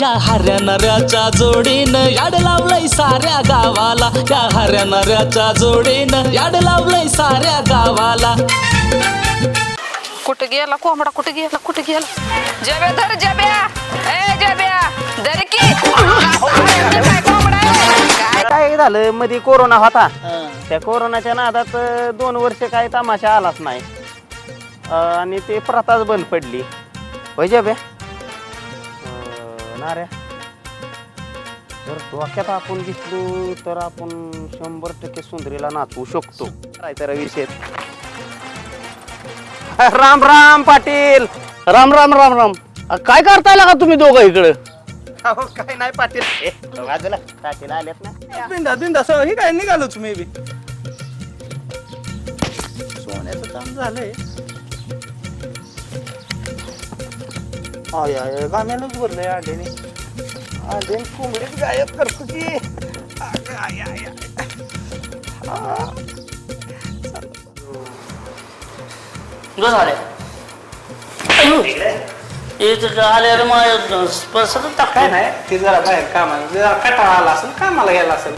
या हऱ्या नऱ्याच्या जोडीनं याड लावलंय साऱ्या गावाला. या हऱ्या नऱ्याच्या जोडीनं याड लावलंय साऱ्या गावाला. कुठे गेला कोंबडा? कुठे गेला? कुठे गेला? जब्या धर जब्या. ए जब्या. धर की. काय कोंबडा आहे? काय काय झालं? मध्ये कोरोना होता. त्या कोरोनाच्या नादात अं, दोन वर्ष काही तमाशा आलाच नाही. अं, आणि ते प्रथाच बंद पडली. होय बे नाऱ्या जर डोक्यात आपण घेतलो तर आपण शंभर टक्के सुंदरीला नाचवू शकतो. काय तर विषय. राम राम पाटील. राम राम राम राम. अ, काय करताय का तुम्ही दोघं इकडं? अहो काय नाही पाटील. ए, बाजूला. पाटील आलेत ना. बिंदा बिंदा सगळं हे काय निघालोच मी बी. सोन्याचं काम झालंय. आय आय गाम्यालाच भरलंय आड्याने आड्याने कोंबडीच गायब करतो की. आय, आय, आय. आ. झाले आले रे माझ्या? स्पर्शातच काय टाकताय नाही ते जरा बाहेर कामाला जरा कटाळा आला असेल कामाला गेला असेल.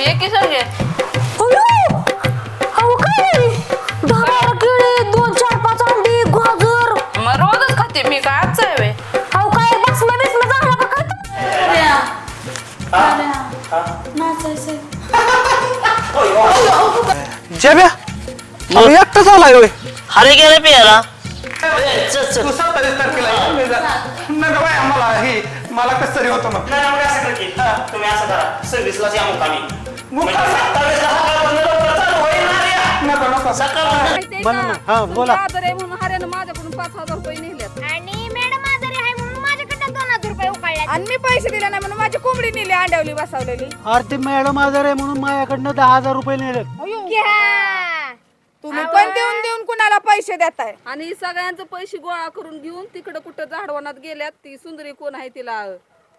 ये की सगळे? दोन चार पाच अंडी गाजर. मग रोजच खाते मी काय आजचं आहे व्हय? अहो काय बसलं बिसलं झालं का काय जेब्या अहो, एकटाच आलाय होय हरे गेले पियाला. तू सत्तावीस तारखेला ये. मी जा- नका बाई आम्हाला हे मला कस तरी होतं मग. तुम्ही असं करा. सर्व्हिसलाच या मुक्कामी हा बोला आजार आहे म्हणून हऱ्यानं माझ्याकडून पाच हजार रुपये नेल्यात आणि मॅडम आजारी आहे म्हणून माझ्याकडनं दोन हजार रुपये उकाळले आणि मी पैसे दिले नाही म्हणून माझी कोंबडी नेली अंड्यावली बसवलेली अरे ते मॅडम आजार आहे म्हणून माझ्याकडनं दहा हजार रुपये नेले तुम्ही पण देऊन देऊन कुणाला पैसे देताय आणि सगळ्यांचं पैसे गोळा करून घेऊन तिकडं कुठं झाडवणात गेल्यात ती सुंदरी कोण आहे तिला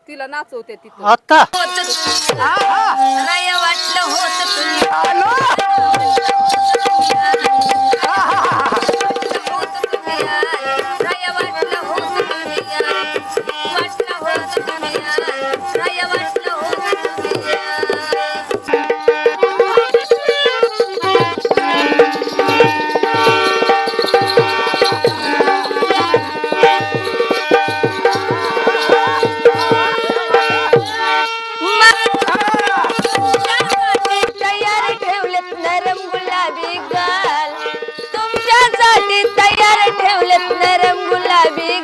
तिला नाचवते तिथं आता तयारी ठेवलेत नरम 哎。